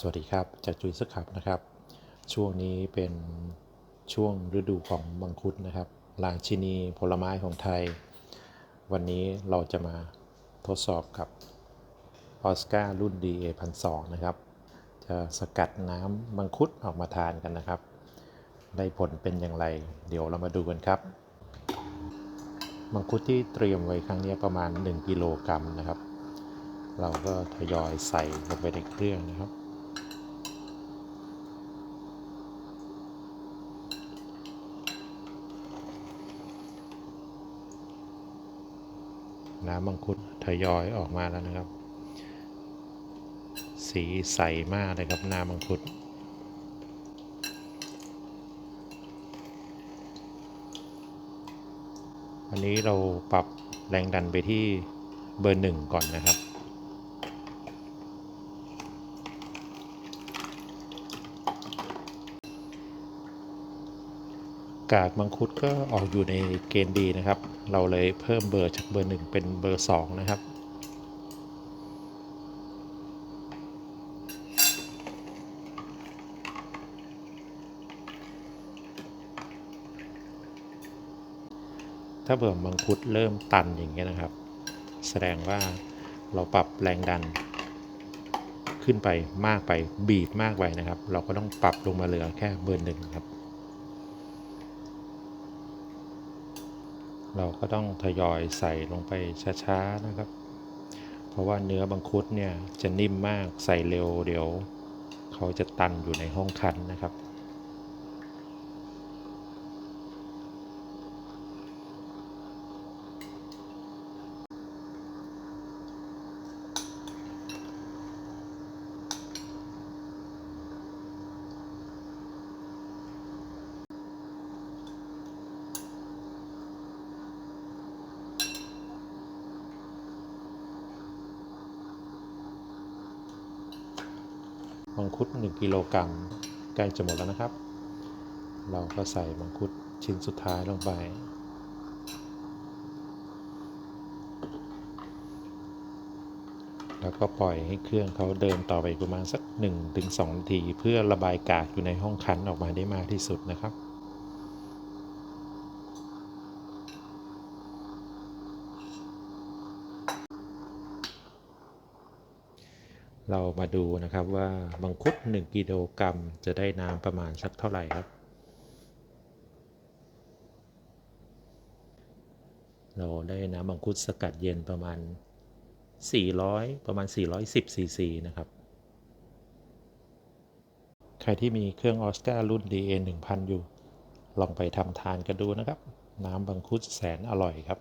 สวัสดีครับ จากจุยสครับนะครับ ช่วงนี้เป็นช่วงฤดูของมังคุดนะครับราชินีผลไม้ของไทย วันนี้เราจะมาทดสอบกับออสการ์รุ่น DA 1 2 0นะครับ จะสกัดน้ำมังคุดออกมาทานกันนะครับ ได้ผลเป็นอย่างไร เดี๋ยวเรามาดูกันครับ มังคุดที่เตรียมไว้ครั้งนี้ประมาณ 1 กิโลกรัมนะครับ เราก็ทยอยใส่ลงไปในเครื่องนะครับ น้ำมังคุดทยอยออกมาแล้วนะครับ สีใสมากเลยครับน้ำมังคุด อันนี้เราปรับแรงดันไปที่เบอร์หนึ่งก่อนนะครับ กากมังคุดก็ออกอยู่ในเกณฑ์ดีนะครับ เราเลยเพิ่มเบอร์จากเบอร์หนึ่งเป็นเบอร์สองนะครับ ถ้าเบื่อมังคุดเริ่มตันอย่างเงี้ยนะครับ แสดงว่าเราปรับแรงดัน ขึ้นไปมากไปบีบมากไปนะครับ เราก็ต้องปรับลงมาเหลือแค่เบอร์หนึ่งครับ เราก็ต้องทยอยใส่ลงไปช้าๆนะครับ เพราะว่าเนื้อบังคุดเนี่ยจะนิ่มมากใส่เร็วเดี๋ยว เขาจะตันอยู่ในห้องคั้นนะครับ มังคุด 1กิโลกรัมใกล้จะหมดแล้วนะครับ เราก็ใส่มังคุดชิ้นสุดท้ายลงไป แล้วก็ปล่อยให้เครื่องเขาเดินต่อไปประมาณสัก 1-2นาที เพื่อระบายกากอยู่ในห้องคั้นออกมาได้มากที่สุดนะครับ เรามาดูนะครับว่ามังคุด1กิโลกรัมจะได้น้ำประมาณสักเท่าไหร่ครับ เราได้น้ำมังคุดสกัดเย็นประมาณ 400 ประมาณ 410ซีซีนะครับ ใครที่มีเครื่องออสการ์รุ่น DA 1000 อยู่ ลองไปทำทานกันดูนะครับ น้ำบังคุดแสนอร่อยครับ